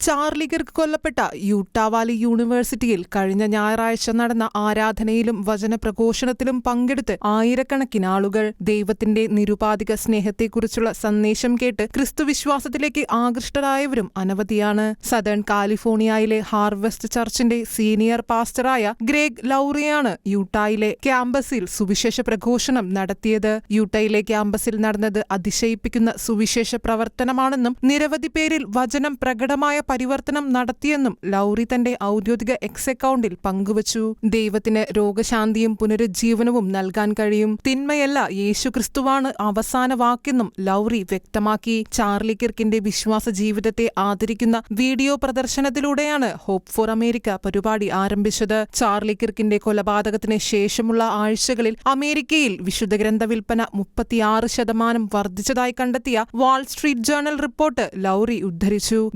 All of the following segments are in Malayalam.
ചാർലിഗർക്ക് കൊല്ലപ്പെട്ട യൂട്ടാവാലി യൂണിവേഴ്സിറ്റിയിൽ കഴിഞ്ഞ ഞായറാഴ്ച നടന്ന ആരാധനയിലും വചനപ്രഘോഷണത്തിലും പങ്കെടുത്ത് ആയിരക്കണക്കിന് ആളുകൾ ദൈവത്തിന്റെ നിരുപാധിക സ്നേഹത്തെക്കുറിച്ചുള്ള സന്ദേശം കേട്ട് ക്രിസ്തുവിശ്വാസത്തിലേക്ക് ആകൃഷ്ടരായവരും അനവധിയാണ്. സദേൺ കാലിഫോർണിയയിലെ ഹാർവെസ്റ്റ് ചർച്ചിന്റെ സീനിയർ പാസ്റ്ററായ ഗ്രേഗ് ലൗറിയാണ് യൂട്ടായിലെ ക്യാമ്പസിൽ സുവിശേഷ പ്രഘോഷണം നടത്തിയത്. യൂട്ടയിലെ ക്യാമ്പസിൽ നടന്നത് അതിശയിപ്പിക്കുന്ന സുവിശേഷ പ്രവർത്തനമാണെന്നും നിരവധി പേരിൽ വചനം പ്രകടമായ പരിവർത്തനം നടത്തിയെന്നും ലൗറി തന്റെ ഔദ്യോഗിക എക്സ് അക്കൗണ്ടിൽ പങ്കുവച്ചു. ദൈവത്തിന് രോഗശാന്തിയും പുനരുജ്ജീവനവും നൽകാൻ കഴിയും. തിന്മയല്ല യേശുക്രിസ്തുവാണ് അവസാന വാക്കെന്നും ലൗറി വ്യക്തമാക്കി. ചാർലി കിർക്കിന്റെ വിശ്വാസ ജീവിതത്തെ ആദരിക്കുന്ന വീഡിയോ പ്രദർശനത്തിലൂടെയാണ് ഹോപ്പ് ഫോർ അമേരിക്ക പരിപാടി ആരംഭിച്ചത്. ചാർലി കിർക്കിന്റെ കൊലപാതകത്തിന് ശേഷമുള്ള ആഴ്ചകളിൽ അമേരിക്കയിൽ വിശുദ്ധ ഗ്രന്ഥ വിൽപ്പന മുപ്പത്തിയാറ് ശതമാനം വർദ്ധിച്ചതായി കണ്ടെത്തിയ Wall Street Journal report Laurie ഉദ്ധരിച്ചു.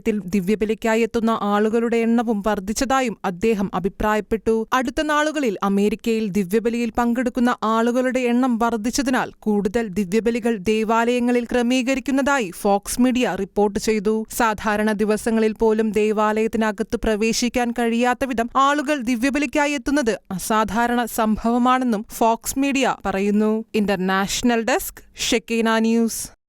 ദേവാലയത്തിൽ ദിവ്യബലിക്കായി എത്തുന്ന ആളുകളുടെ എണ്ണവും വർദ്ധിച്ചതായും അദ്ദേഹം അഭിപ്രായപ്പെട്ടു. അടുത്ത നാളുകളിൽ അമേരിക്കയിൽ ദിവ്യബലിയിൽ പങ്കെടുക്കുന്ന ആളുകളുടെ എണ്ണം വർദ്ധിച്ചതിനാൽ കൂടുതൽ ദിവ്യബലികൾ ദേവാലയങ്ങളിൽ ക്രമീകരിക്കുന്നതായി ഫോക്സ് മീഡിയ റിപ്പോർട്ട് ചെയ്തു. സാധാരണ ദിവസങ്ങളിൽ പോലും ദേവാലയത്തിനകത്ത് പ്രവേശിക്കാൻ കഴിയാത്ത വിധം ആളുകൾ ദിവ്യബലിക്കായി എത്തുന്നത് അസാധാരണ സംഭവമാണെന്നും ഫോക്സ് മീഡിയ പറയുന്നു. International desk Shekinah news.